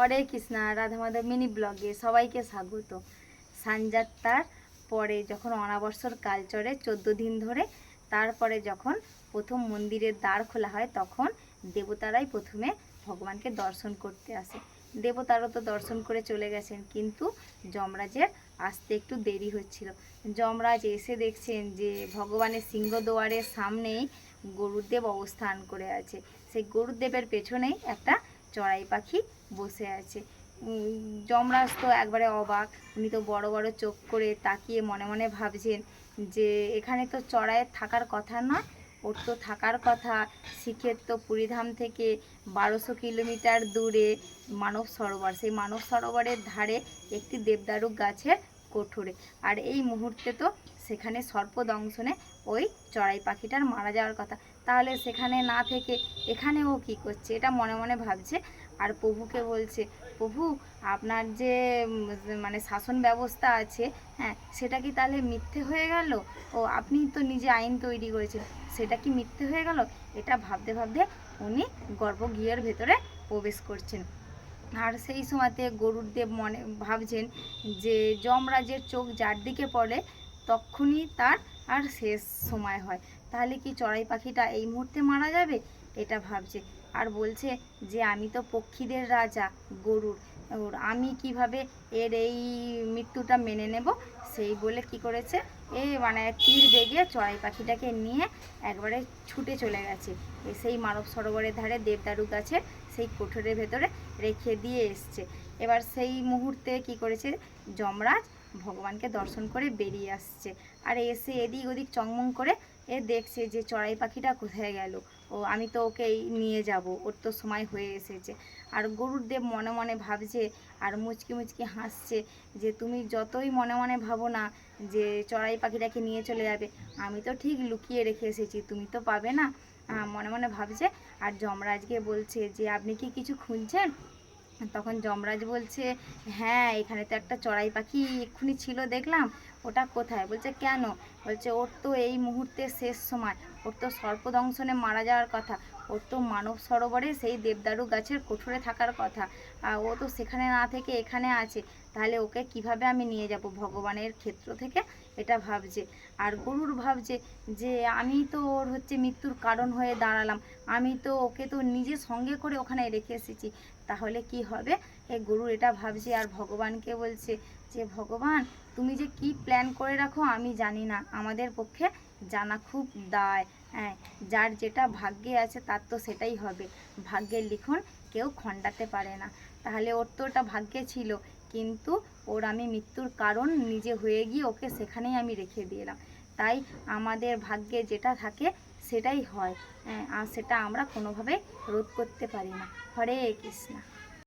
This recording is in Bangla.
হরে কৃষ্ণা, রাধা মাধব মিনি ব্লগে সবাইকে স্বাগত। সানযাত্রার পরে যখন অনাবর্ষর কাল চড়ে চোদ্দ দিন ধরে, তারপরে যখন প্রথম মন্দিরের দ্বার খোলা হয়, তখন দেবতারাই প্রথমে ভগবানকে দর্শন করতে আসে। দেবতারও তো দর্শন করে চলে গেছেন, কিন্তু যমরাজের আসতে একটু দেরি হচ্ছিল। যমরাজ এসে দেখছেন যে ভগবানের সিংহদুয়ারের সামনেই গরুদেব অবস্থান করে আছে। সেই গরুদেবের পেছনেই একটা চড়াই পাখি বসে আছে। যমরাজ তো একবারে অবাক। উনি তো বড় বড় চোখ করে তাকিয়ে মনে মনে ভাবছেন যে, এখানে তো চড়াইয়ের থাকার কথা নয় ওর তো থাকার কথা। শিখের তো পুরীধাম থেকে বারোশো কিলোমিটার দূরে মানব সরোবর। সেই মানব সরোবরের ধারে একটি দেবদারু গাছের কোঠরে। আর এই মুহূর্তে তো সেখানে সর্পদংশনে ওই চড়াই পাখিটার মারা যাওয়ার কথা। তাহলে সেখানে না থেকে এখানে ও কী করছে? এটা মনে মনে ভাবছে। আর প্রভুকে বলছে, প্রভু, আপনার যে মানে শাসন ব্যবস্থা আছে হ্যাঁ সেটা কি তাহলে মিথ্যে হয়ে গেল? ও, আপনি তো নিজে আইন তৈরি করেছেন, সেটা কি মিথ্যে হয়ে গেল? এটা ভাবতে ভাবতে উনি গর্ভগৃহের ভেতরে প্রবেশ করছেন। আর সেই সময়তে গরুর দেব মনে, ভাবছেন যে, যমরাজের চোখ যার দিকে পড়ে তখনই তার আর শেষ সময় হয়। তাহলে কি চড়াই পাখিটা এই মুহূর্তে মারা যাবে? এটা ভাবছে। আর বলছে যে, আমি তো পক্ষীদের রাজা, গরুর। আমি কীভাবে এর এই মৃত্যুটা মেনে নেব? সেই বলে কি করেছে? এ মানে তীর বেগে চড়াই পাখিটাকে নিয়ে একবারে ছুটে চলে গেছে। সেই মানব সরোবরের ধারে দেবদারু গাছে সেই কোঠরের ভেতরে রেখে দিয়ে এসছে। এবার সেই মুহূর্তে কি করেছে? যমরাজ ভগবানকে দর্শন করে বেরিয়ে আসছে। আর এসে এদিক ওদিক চংমং করে এ দেখছে যে, চড়াই পাখিটা কোথায় গেল? ও, আমি তো ওকেই নিয়ে যাব। ওর তো সময় হয়ে এসেছে। আর গরুর দেব মনে মনে ভাবছে আর মুচকি মুচকি হাসছে যে, তুমি যতই মনে মনে ভাবো না যে, চড়াই পাখিটাকে নিয়ে চলে যাবে, আমি তো ঠিক লুকিয়ে রেখে এসেছি, তুমি তো পাবে না। মনে মনে ভাবছে। আর যমরাজকে বলছে যে, আপনি কি কিছু খুঁজছেন? তখন যমরাজ বলছে হ্যাঁ এখানে তো একটা চড়াই পাখি এক্ষুনি ছিল, দেখলাম। ওটা কোথায়? বলছে, কেন? বলছে, ওর তো এই মুহূর্তে শেষ সময়। ওর তো সর্পদংশনে মারা যাওয়ার কথা। ওর তো মানব সরোবরে সেই দেবদারু গাছের কোঠরে থাকার কথা। আর ও তো সেখানে না থেকে এখানে আছে। তাহলে ওকে কীভাবে আমি নিয়ে যাব? ভগবানের ক্ষেত্র থেকে এটা ভাবছে। আর গরুর ভাবছে যে, আমি তো ওর হচ্ছে মৃত্যুর কারণ হয়ে দাঁড়ালাম। আমি তো ওকে তো নিজে সঙ্গে করে ওখানে রেখে এসেছি। তাহলে কি হবে? এ গরু, এটা ভাবছে আর ভগবানকে বলছে যে, ভগবান, তুমি যে কি প্ল্যান করে রাখো আমি জানি না। আমাদের পক্ষে জানা খুব দায়। হ্যাঁ যার যেটা ভাগ্যে আছে তার তো সেটাই হবে। ভাগ্যের লিখন কেউ খণ্ডাতে পারে না। তাহলে ওর তো ওটা ভাগ্যে ছিল। কিন্তু ওর আমি মৃত্যুর কারণ নিজে হয়ে গিয়ে ওকে সেখানেই আমি রেখে দিলাম। তাই আমাদের ভাগ্যে যেটা থাকে সেটাই হয়। হ্যাঁ, আর সেটা আমরা কোনোভাবে রোধ করতে পারি না। হরে কৃষ্ণা।